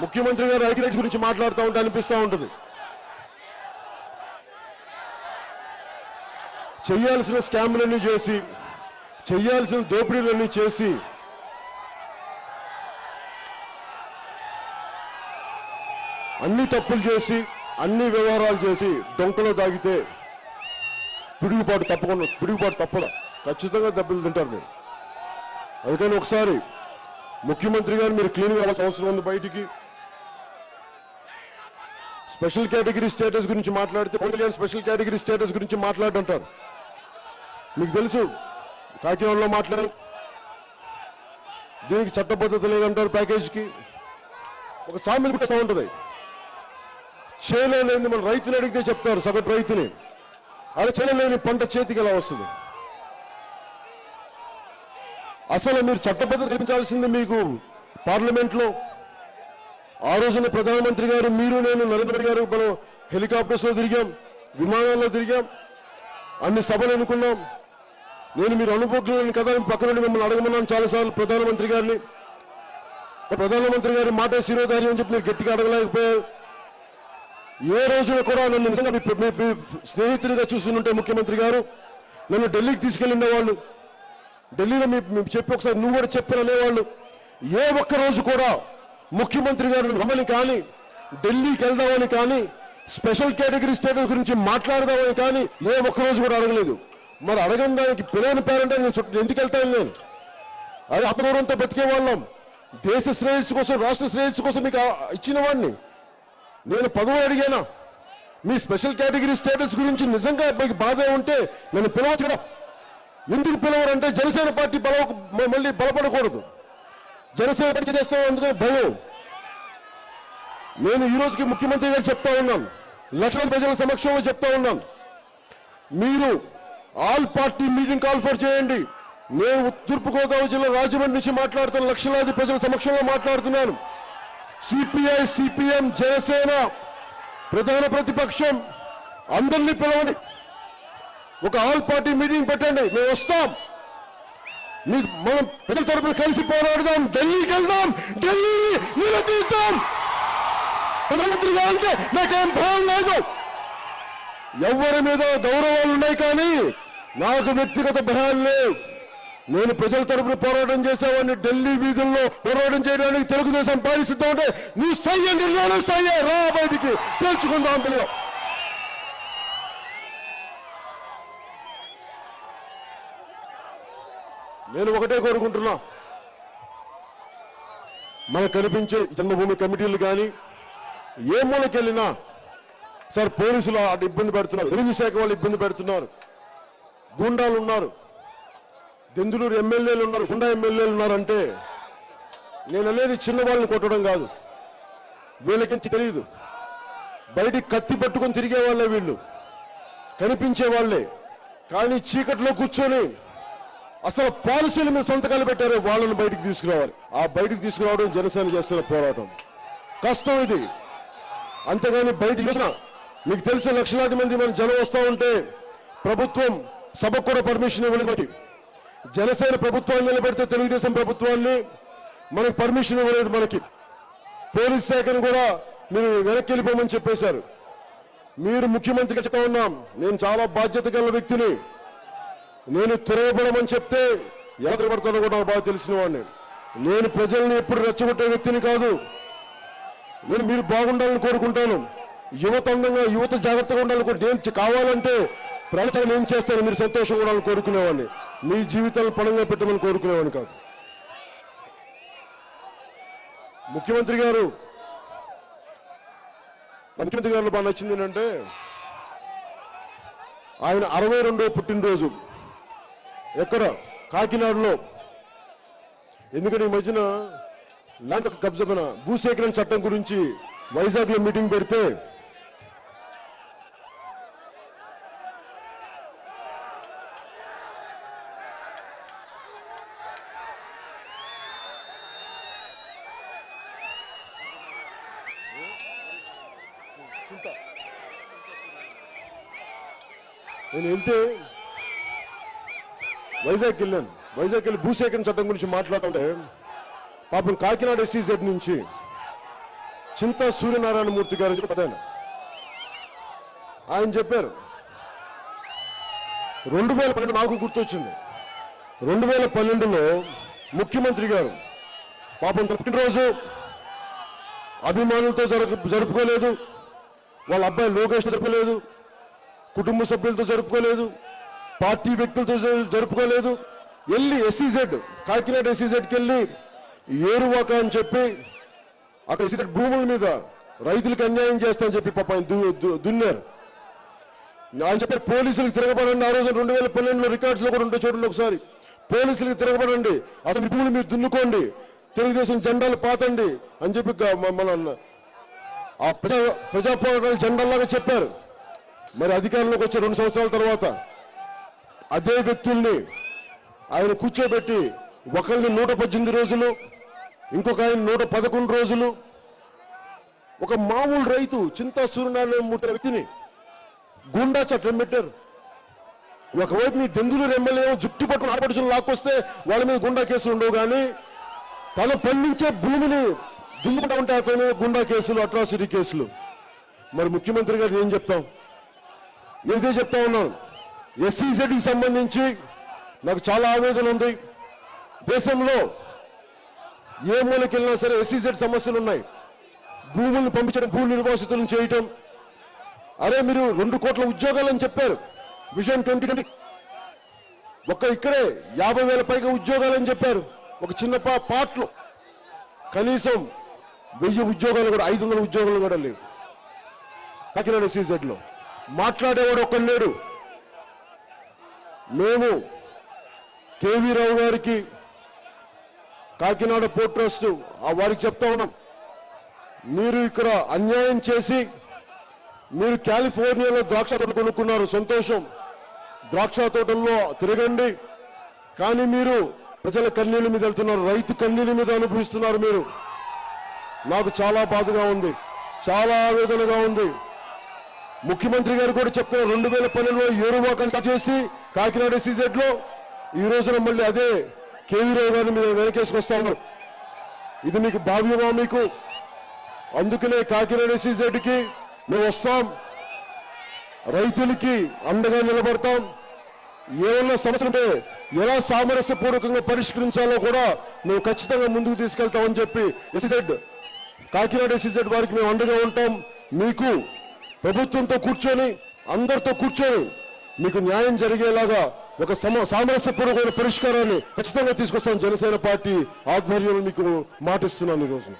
ముఖ్యమంత్రి గారు ఐటీ గురించి మాట్లాడుతూ ఉంటే అనిపిస్తూ ఉంటుంది. చేయాల్సిన స్కామ్లన్నీ చేసి చేయాల్సిన దోపిడీలన్నీ చేసి అన్ని తప్పులు చేసి అన్ని వ్యవహారాలు చేసి డొంకలో దాగితే పిడుగుపాటు తప్పకుండా పిడుగుపాటు తప్పడం ఖచ్చితంగా దెబ్బలు తింటారు మీరు. అందుకని ఒకసారి ముఖ్యమంత్రి గారు మీరు క్లీన్ కావాల్సిన అవసరం ఉంది బయటికి. స్పెషల్ కేటగిరీ స్టేటస్ గురించి మాట్లాడితే Pawan Kalyan special category status గురించి మాట్లాడంటారు. మీకు తెలుసు కాకినాడలో మాట్లాడారు దీనికి చట్టబద్ధత లేదంటారు ప్యాకేజీకి. ఒక సామెత కూడా ఉంటుంది. చేయలేని మన రైతుని అడిగితే చెప్తారు సగటు రైతుని. అలా చేయలేని పంట చేతికి ఎలా వస్తుంది? అసలు మీరు చట్టబద్ధత కల్పించాల్సింది మీకు పార్లమెంట్లో ఆ రోజున ప్రధానమంత్రి గారు మీరు నేను నరేంద్ర గారు మనం హెలికాప్టర్స్లో తిరిగాం విమానాల్లో తిరిగాం అన్ని సభలు అనుకున్నాం నేను మీరు అనుకోలేని కదా పక్కన నుండి మిమ్మల్ని అడగమన్నాను చాలాసార్లు ప్రధానమంత్రి గారిని. ప్రధానమంత్రి గారి మాట శిరోధార్యం అని చెప్పి మీరు గట్టిగా అడగలేకపోయారు. ఏ రోజున కూడా నన్ను నిజంగా మీ- స్నేహితుడిగా చూస్తుంటే ముఖ్యమంత్రి గారు నన్ను ఢిల్లీకి తీసుకెళ్ళిన వాళ్ళు ఢిల్లీలో మీ మీ చెప్పి ఒకసారి నువ్వు కూడా చెప్పిన అనేవాళ్ళు ఏ ఒక్క రోజు కూడా ముఖ్యమంత్రి గారు రమ్మని కానీ ఢిల్లీకి వెళ్దామని కానీ స్పెషల్ కేటగిరీ స్టేటస్ గురించి మాట్లాడదామని కానీ ఏ ఒక్కరోజు కూడా అడగలేదు. మరి అడగని దానికి పిలవని పేరంటే నేను చుట్టూ ఎందుకు వెళ్తాను నేను? అది అపగౌరవంతో బతికే వాళ్ళం. దేశ శ్రేయస్సు కోసం రాష్ట్ర శ్రేయస్సు కోసం మీకు ఇచ్చిన వాడిని. నేను పదవి అడిగానా? మీ స్పెషల్ కేటగిరీ స్టేటస్ గురించి నిజంగా మీకు బాధ ఉంటే నన్ను పిలవచ్చు కదా? ఎందుకు పిలవరంటే జనసేన పార్టీ బల మ- మళ్ళీ బలపడకూడదు. జనసేన పార్టీ చేస్తాం అందుకని భయం. నేను ఈ రోజుకి ముఖ్యమంత్రి గారు చెప్తా ఉన్నాను. లక్షల ప్రజల సమక్షంలో చెప్తా ఉన్నాను. మీరు all party meeting call for చేయండి. నేను తూర్పుగోదావరి జిల్లా రాజమండ్రి నుంచి మాట్లాడుతున్న లక్షలాది ప్రజల సమక్షంలో మాట్లాడుతున్నాను. సిపిఐ సిపిఎం జనసేన ప్రధాన ప్రతిపక్షం అందరినీ పిలవండి. ఒక ఆల్ పార్టీ మీటింగ్ పెట్టండి. మేము వస్తాం. మీ మనం ప్రజల తరపున కలిసి పోరాడదాం. ఢిల్లీకి వెళ్దాం. ఢిల్లీ నిలదీద్దాం. ప్రధానమంత్రి కావాలంటే నాకేం భయం లేదు. ఎవరి మీద గౌరవాలు ఉన్నాయి కానీ నాకు వ్యక్తిగత భయాలు లేవు. నేను ప్రజల తరపున పోరాటం చేసేవాడిని ఢిల్లీ వీధుల్లో పోరాటం చేయడానికి తెలుగుదేశం పాలిస్తుంటే ఉంటే నువ్వు సయ్యండి నేను సయ్యే రా బయటికి. తేల్చుకుందాం పిల్లలు నేను ఒకటే కోరుకుంటున్నా. మనకు కనిపించే జన్మభూమి కమిటీలు కానీ ఏ మూలకెళ్ళినా సార్ పోలీసులు అటు ఇబ్బంది పెడుతున్నారు. రెవెన్యూ శాఖ వాళ్ళు ఇబ్బంది పెడుతున్నారు. గుండాలు ఉన్నారు. దెందులూరు ఎమ్మెల్యేలు ఉన్నారు. గుండా ఎమ్మెల్యేలు ఉన్నారంటే నేను అనేది చిన్నవాళ్ళని కొట్టడం కాదు. వీళ్ళకించి తెలియదు బయటికి కత్తి పట్టుకొని తిరిగే వాళ్ళే వీళ్ళు. కనిపించే వాళ్ళే. కానీ చీకట్లో కూర్చొని అసలు పాలసీల మీద సంతకాలు పెట్టారు వాళ్ళని బయటికి తీసుకురావాలి. ఆ బయటకు తీసుకురావడం జనసేన చేస్తున్న పోరాటం. కష్టం ఇది. అంతేగాని బయటికి మీకు తెలిసిన లక్షలాది మంది మన జనం వస్తూ ఉంటే ప్రభుత్వం సభకు కూడా పర్మిషన్ ఇవ్వలేదు. జనసేన ప్రభుత్వాన్ని నిలబెడితే తెలుగుదేశం ప్రభుత్వాన్ని మనకు పర్మిషన్ ఇవ్వలేదు మనకి. పోలీస్ శాఖను కూడా మీరు వెనక్కి వెళ్ళిపోమని చెప్పేశారు. మీరు ముఖ్యమంత్రిగా చెప్తా ఉన్నాం. నేను చాలా బాధ్యత గల వ్యక్తిని. నేను తిరగబడమని చెప్తే ఎలా తిరగబడతానో కూడా నాకు బాగా తెలిసిన వాడిని నేను ప్రజల్ని ఎప్పుడు రెచ్చగొట్టే వ్యక్తిని కాదు. నేను మీరు బాగుండాలని కోరుకుంటాను. యువత అందంగా యువత జాగ్రత్తగా ఉండాలని కోరు నేను కావాలంటే ప్రజలు ఏం చేస్తాను మీరు సంతోషంగా ఉండాలని కోరుకునేవాడిని. మీ జీవితాలను పణంగా పెట్టమని కోరుకునేవాడిని కాదు. ముఖ్యమంత్రి గారు ముఖ్యమంత్రి గారు బాగా నచ్చింది ఏంటంటే ఆయన అరవై రెండో పుట్టినరోజు. ఎక్కడ? కాకినాడలో. ఎందుకంటే ఈ మధ్యన ల్యాండ్ కబ్జా భూసేకరణ చట్టం గురించి వైజాగ్లో మీటింగ్ పెడితే నేను వెళ్తే వైజాగ్ వెళ్ళాను. వైజాగ్ వెళ్ళి భూసేకరణ చట్టం గురించి మాట్లాడుతుంటే పాపం కాకినాడ ఎస్సీజెడ్ నుంచి చింతా సూర్యనారాయణ మూర్తి గారు పదాయన ఆయన చెప్పారు. రెండు వేల పన్నెండు నాకు గుర్తొచ్చింది. రెండు వేల పన్నెండులో ముఖ్యమంత్రి గారు పాపం పుట్టినరోజు అభిమానులతో జరుపు జరుపుకోలేదు. వాళ్ళ అబ్బాయి లోకేష్ జరుపుకోలేదు. కుటుంబ సభ్యులతో జరుపుకోలేదు. పార్టీ వ్యక్తులతో జరుపుకోలేదు. వెళ్ళి ఎస్సీజెడ్ కాకినాడ ఎస్సీజెడ్కి వెళ్ళి ఏరువాక అని చెప్పి అక్కడ ఎస్సీజెడ్ భూముల మీద రైతులకు అన్యాయం చేస్తామని చెప్పి పాప ఆయన దున్నారు. ఆయన చెప్పారు పోలీసులకు తిరగబడండి. ఆ రోజు రెండు వేల పన్నెండులో రికార్డ్స్లో కూడా ఉంటే చూడండి ఒకసారి. పోలీసులకు తిరగబడండి. అసలు ఈ భూములు మీరు దున్నుకోండి. తెలుగుదేశం జెండాలు పాతండి. అని చెప్పి గ- మన ఆ ప్రజా ప్రజా పోరాటాలు జెండాల్లాగా చెప్పారు. మరి అధికారంలోకి వచ్చే రెండు సంవత్సరాల తర్వాత అదే వ్యక్తుల్ని ఆయన కూర్చోబెట్టి ఒకరిని నూట పద్దెనిమిది రోజులు ఇంకొక ఆయన నూట పదకొండు రోజులు. ఒక మామూలు రైతు చింతా సూర్యనారాయణ మూర్తి వ్యక్తిని గుండా చట్టం పెట్టారు. ఒకవైపు మీ దెందులూరు ఎమ్మెల్యే జుట్టు పట్టుకుని ఆడపడుచులు లాక్కొస్తే వాళ్ళ మీద గుండా కేసులు ఉండవు కానీ తన పండించే భూమిని దున్నుకుంటా ఉంటే అతను గుండా కేసులు అట్రాసిటీ కేసులు. మరి ముఖ్యమంత్రి గారు ఏం చెప్తాం? ఇదే చెప్తా ఉన్నాను. ఎస్సీజెడ్కి సంబంధించి నాకు చాలా ఆవేదన ఉంది. దేశంలో ఏ మూలకి వెళ్ళినా సరే ఎస్సీజెడ్ సమస్యలు ఉన్నాయి. భూములను పంపించడం భూ నిర్వాసితులను చేయటం. అరే మీరు రెండు కోట్ల ఉద్యోగాలు అని చెప్పారు. విజన్ ట్వంటీ ట్వంటీ ఒక్క ఇక్కడే యాభై వేల పైగా ఉద్యోగాలని చెప్పారు. ఒక చిన్న పా- పాటలు కనీసం వెయ్యి ఉద్యోగాలు కూడా ఐదు వందల ఉద్యోగాలు కూడా లేవు. కాకినాడ ఎస్సీజెడ్లో మాట్లాడేవాడు ఒక్కడు లేడు. మేము కేవీ రావు గారికి కాకినాడ పోర్ట్ ట్రస్ట్ ఆ వారికి చెప్తా ఉన్నాం. మీరు ఇక్కడ అన్యాయం చేసి మీరు కాలిఫోర్నియాలో ద్రాక్ష తోట కొనుక్కున్నారు. సంతోషం. ద్రాక్ష తోటల్లో తిరగండి. కానీ మీరు ప్రజల కన్నీళ్ళ మీద వెళ్తున్నారు. రైతు కన్నీళ్ళ మీద అనుభవిస్తున్నారు మీరు. నాకు చాలా బాధగా ఉంది. చాలా ఆవేదనగా ఉంది. ముఖ్యమంత్రి గారు కూడా చెప్తున్నారు. రెండు వేల పన్నెండులో ఏరువాకం చేసి కాకినాడ సీజెడ్లో ఈ రోజున మళ్ళీ అదే కేవీరావు గారిని మీరు వెనకేసుకొస్తా ఉన్నారు ఇది మీకు భావ్యమా మీకు? అందుకనే కాకినాడ సీజెడ్కి మేము వస్తాం. రైతులకి అండగా నిలబడతాం. ఏమన్నా సమస్యలుంటే ఎలా సామరస్యపూర్వకంగా పరిష్కరించాలో కూడా మేము ఖచ్చితంగా ముందుకు తీసుకెళ్తామని చెప్పి ఎస్సీజెడ్ కాకినాడ ఎస్సీజెడ్ వారికి మేము అండగా ఉంటాం. మీకు ప్రభుత్వంతో కూర్చొని అందరితో కూర్చొని మీకు న్యాయం జరిగేలాగా ఒక సమ సామరస్యపూర్వకమైన పరిష్కారాన్ని ఖచ్చితంగా తీసుకొస్తాం జనసేన పార్టీ ఆధ్వర్యంలో మీకు మాటిస్తున్నాను ఈరోజు